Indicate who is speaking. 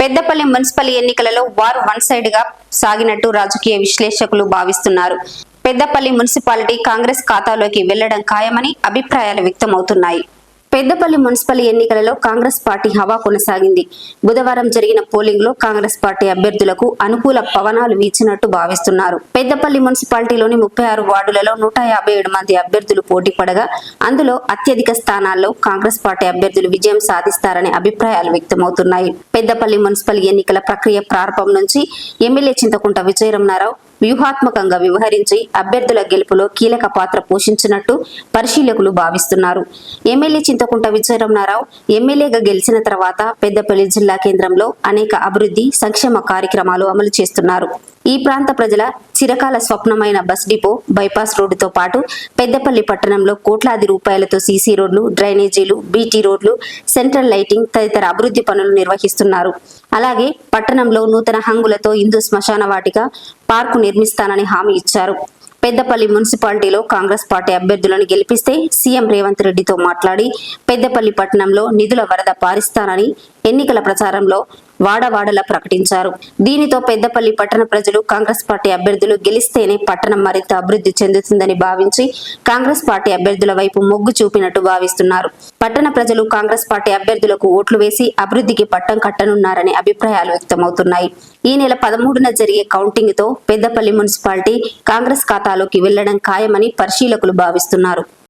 Speaker 1: Peddapalli municipal ఎన్నికలలో వారు one సైడ్గా సాగినట్టు రాజకీయ విశ్లేషకులు భావిస్తున్నారు. పెద్దపల్లి మున్సిపాలిటీ కాంగ్రెస్ ఖాతాలోకి వెళ్ళడం ఖాయమని అభిప్రాయాలు వ్యక్తమవుతున్నాయి. పెద్దపల్లి మున్సిపల్ ఎన్నికలలో కాంగ్రెస్ పార్టీ హవా కొనసాగింది. బుధవారం జరిగిన పోలింగ్లో కాంగ్రెస్ పార్టీ అభ్యర్థులకు అనుకూల పవనాలు వీచినట్టు భావిస్తున్నారు. పెద్దపల్లి మున్సిపాలిటీలోని ముప్పై ఆరు వార్డులలో నూట యాభై ఏడు మంది అభ్యర్థులు పోటీ పడగా అందులో అత్యధిక స్థానాల్లో కాంగ్రెస్ పార్టీ అభ్యర్థులు విజయం సాధిస్తారనే అభిప్రాయాలు వ్యక్తమవుతున్నాయి. పెద్దపల్లి మున్సిపల్ ఎన్నికల ప్రక్రియ ప్రారంభం నుంచి ఎమ్మెల్యే చింతకుంట విజయరమణారావు వ్యూహాత్మకంగా వ్యవహరించి అభ్యర్థుల గెలుపులో కీలక పాత్ర పోషించినట్టు పరిశీలకులు భావిస్తున్నారు. ఎమ్మెల్యే చింతకుంట విజయరమణారావు ఎమ్మెల్యేగా గెలిచిన తర్వాత పెద్దపల్లి జిల్లా కేంద్రంలో అనేక అభివృద్ధి సంక్షేమ కార్యక్రమాలు అమలు చేస్తున్నారు. ఈ ప్రాంత ప్రజల చిరకాల స్వప్నమైన బస్ డిపో బైపాస్ రోడ్డుతో పాటు పెద్దపల్లి పట్టణంలో కోట్లాది రూపాయలతో సీసీ రోడ్లు డ్రైనేజీలు బీటీ రోడ్లు సెంట్రల్ లైటింగ్ తదితర అభివృద్ధి పనులు నిర్వహిస్తున్నారు. అలాగే పట్టణంలో నూతన హంగులతో హిందూ శ్మశాన వాటిక పార్కు నిర్మిస్తానని హామీ ఇచ్చారు. పెద్దపల్లి మున్సిపాలిటీలో కాంగ్రెస్ పార్టీ అభ్యర్థులను గెలిపిస్తే సీఎం రేవంత్ రెడ్డితో మాట్లాడి పెద్దపల్లి పట్టణంలో నిధుల వరద పారిస్తానని ఎన్నికల ప్రచారంలో వాడవాడలా ప్రకటించారు. దీనితో పెద్దపల్లి పట్టణ ప్రజలు కాంగ్రెస్ పార్టీ అభ్యర్థులు గెలిస్తేనే పట్టణం మరింత అభివృద్ధి చెందుతుందని భావించి కాంగ్రెస్ పార్టీ అభ్యర్థుల వైపు మొగ్గు చూపినట్టు భావిస్తున్నారు. పట్టణ ప్రజలు కాంగ్రెస్ పార్టీ అభ్యర్థులకు ఓట్లు వేసి అభివృద్ధికి పట్టం కట్టనున్నారనే అభిప్రాయాలు వ్యక్తమవుతున్నాయి. ఈ నెల పదమూడున జరిగే కౌంటింగ్తో పెద్దపల్లి మున్సిపాలిటీ కాంగ్రెస్ ఖాతాలోకి వెళ్ళడం ఖాయమని పరిశీలకులు భావిస్తున్నారు.